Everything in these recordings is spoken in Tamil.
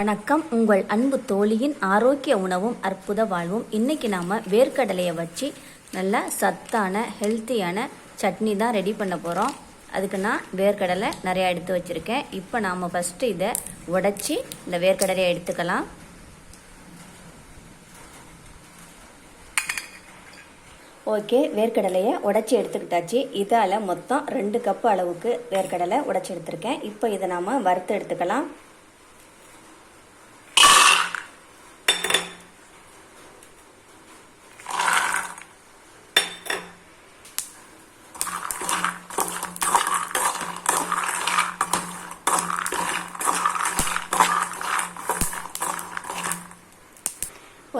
வணக்கம். உங்கள் அன்பு தோழியின் ஆரோக்கிய உணவும் அற்புத வாழ்வும். இன்னைக்கு நாம வேர்க்கடலையை வச்சு நல்ல சத்தான ஹெல்த்தியான சட்னி தான் ரெடி பண்ண போகிறோம் அதுக்கு நான் வேர்க்கடலை நிறையா எடுத்து வச்சுருக்கேன். இப்போ நாம் ஃபஸ்ட்டு இதை உடைச்சி இந்த வேர்க்கடலையை எடுத்துக்கலாம். ஓகே வேர்க்கடலையை உடச்சி எடுத்துக்கிட்டாச்சு. இதால் மொத்தம் ரெண்டு கப்பு அளவுக்கு வேர்க்கடலை உடச்சி எடுத்திருக்கேன். இப்போ இதை நாம் வறுத்து எடுத்துக்கலாம்.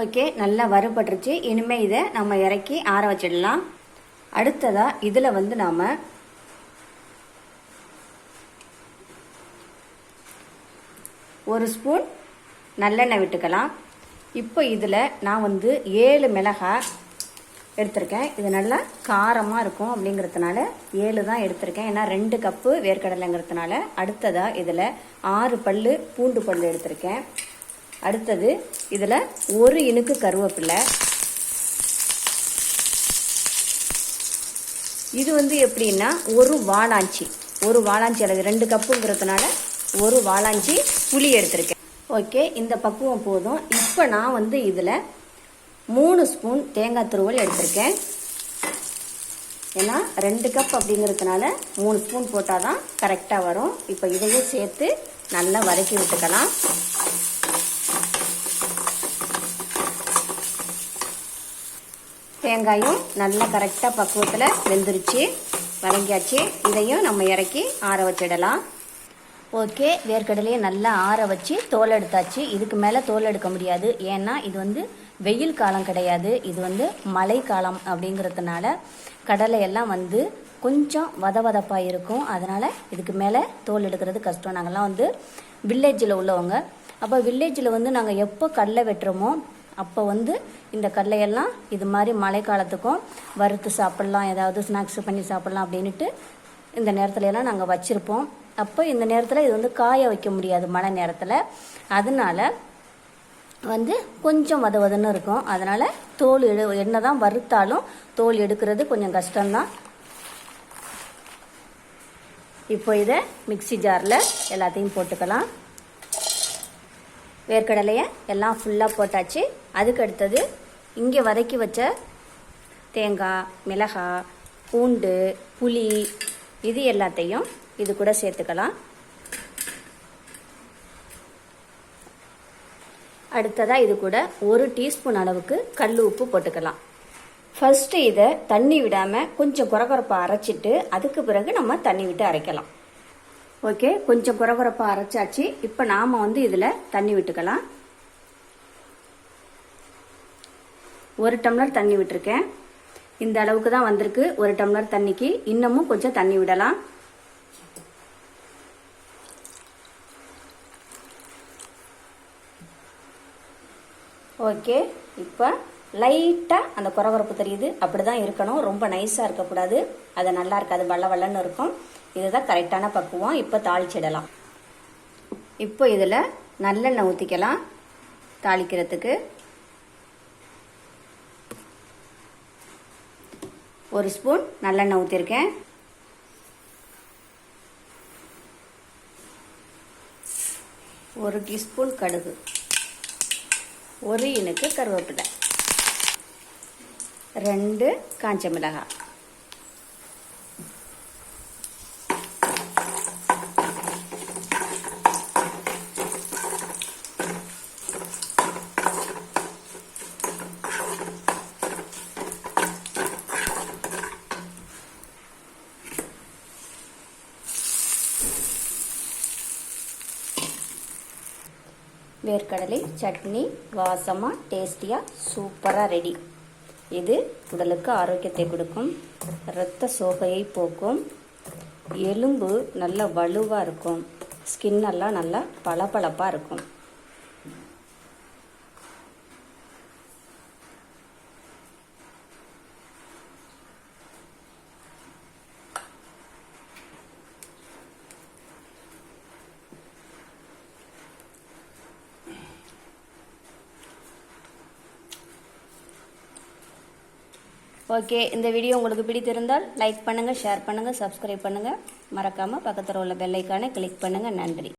ஓகே நல்லா வறுபட்டுருச்சு. இனிமேல் இதை நம்ம இறக்கி ஆற வச்சிடலாம். அடுத்ததாக இதில் வந்து நாம் ஒரு ஸ்பூன் நல்லெண்ணெய் விட்டுக்கலாம். இப்போ இதில் நான் வந்து ஏழு மிளகாய் எடுத்திருக்கேன். இது நல்லா காரமாக இருக்கும் அப்படிங்கிறதுனால ஏழு தான் எடுத்திருக்கேன். ஏன்னா ரெண்டு கப்பு வேர்க்கடலைங்கிறதுனால அடுத்ததாக இதில் ஆறு பல் பூண்டு பல் எடுத்திருக்கேன். அடுத்தது இதில் ஒரு இனுக்கு கருவேப்பிலை. இது வந்து எப்படின்னா ஒரு வாழாஞ்சி ஒரு வாழாஞ்சி அளவு ரெண்டு கப்புங்கிறதுனால ஒரு வாழாஞ்சி புளி எடுத்திருக்கேன். ஓகே இந்த பக்குவம் போதும். இப்போ நான் வந்து இதில் மூணு ஸ்பூன் தேங்காய் துருவல் எடுத்திருக்கேன். ஏன்னா ரெண்டு கப் அப்படிங்கிறதுனால மூணு ஸ்பூன் போட்டால் தான் கரெக்டாக வரும். இப்போ இதையும் சேர்த்து நல்லா வதக்கி விட்டுக்கலாம். தேங்காயும் நல்லா கரெக்டாக பக்குவத்தில் வெந்துருச்சு. வதங்கியாச்சு. இதையும் நம்ம இறக்கி ஆற வச்சிடலாம். ஓகே. வேர்க்கடலையை நல்லா ஆற வச்சு தோல் எடுத்தாச்சு. இதுக்கு மேலே தோல் எடுக்க முடியாது. ஏன்னா இது வந்து வெயில் காலம் கிடையாது. இது வந்து மழை காலம் அப்படிங்கிறதுனால கடலையெல்லாம் வந்து கொஞ்சம் வத வதப்பாக இருக்கும். அதனால் இதுக்கு மேலே தோல் எடுக்கிறது கஷ்டம். நாங்கள்லாம் வந்து வில்லேஜில் உள்ளவங்க. அப்போ வில்லேஜில் வந்து நாங்கள் எப்போ கடலை வெட்டுறோமோ அப்போ வந்து இந்த கடலையெல்லாம் இது மாதிரி மழை காலத்துக்கும் வறுத்து சாப்பிட்லாம் ஏதாவது ஸ்நாக்ஸ் பண்ணி சாப்பிட்லாம் அப்படின்ட்டு இந்த நேரத்துல எல்லாம் நாங்கள் வச்சுருப்போம். அப்போ இந்த நேரத்தில் இது வந்து காய வைக்க முடியாது மழை நேரத்தில். அதனால வந்து கொஞ்சம் வத வதன்னு இருக்கும். அதனால் தோல் எடு என்ன தான் வறுத்தாலும் தோல் எடுக்கிறது கொஞ்சம் கஷ்டம்தான். இப்போ இதை மிக்சி ஜாரில் எல்லாத்தையும் போட்டுக்கலாம். வேர்க்கடலையை எல்லாம் ஃபுல்லாக போட்டாச்சு. அதுக்கு அடுத்தது இங்கே வதக்கி வச்ச தேங்காய் மிளகாய் பூண்டு புளி இது எல்லாத்தையும் இது கூட சேர்த்துக்கலாம். அடுத்ததாக இது கூட ஒரு டீஸ்பூன் அளவுக்கு கல் உப்பு போட்டுக்கலாம். ஃபர்ஸ்ட் இதை தண்ணி விடாமல் கொஞ்சம் குறகுறப்பாக அரைச்சிட்டு அதுக்கு பிறகு நம்ம தண்ணி விட்டு அரைக்கலாம். ஓகே கொஞ்சம் குறகுறப்பாக அரைச்சாச்சு. இப்போ நாம் வந்து இதில் தண்ணி விட்டுக்கலாம். ஒரு டம்ளர் தண்ணி விட்டுருக்கேன். இந்த அளவுக்கு தான் வந்திருக்கு. ஒரு டம்ளர் தண்ணிக்கு. இன்னமும் கொஞ்சம் தண்ணி விடலாம். ஓகே இப்போ லைட்டாக அந்த குறகுறப்பு தெரியுது. அப்படி தான் இருக்கணும். ரொம்ப நைஸாக இருக்கக்கூடாது. அது நல்லா இருக்காது. வள்ள வள்ளன்னு இருக்கும். இதுதான் கரெக்டான பக்குவம். இப்போ தாளிச்சிடலாம். இப்போ இதில் நல்லெண்ணெய் ஊற்றிக்கலாம் தாளிக்கிறதுக்கு. ஒரு ஸ்பூன் நல்லெண்ணெய் ஊற்றிருக்கேன் ஒரு டீஸ்பூன் கடுகு. ஒரு இனுக்கு கருவேப்பிலை. ரெண்டு காஞ்ச மிளகாய் வேர்க்கடலை சட்னி வாசமாக டேஸ்டியாக சூப்பராக ரெடி இது உடலுக்கு ஆரோக்கியத்தை கொடுக்கும். இரத்த சோகையை போக்கும். எலும்பு நல்ல வலுவாக இருக்கும். ஸ்கின் எல்லாம் நல்லா பளபளப்பாக இருக்கும். ஓகே இந்த வீடியோ உங்களுக்கு பிடித்திருந்தால் லைக் பண்ணுங்கள் ஷேர் பண்ணுங்கள் சப்ஸ்கிரைப் பண்ணுங்கள் மறக்காமல் பக்கத்தில் உள்ள பெல்லைக்கானை கிளிக் பண்ணுங்கள் நன்றி.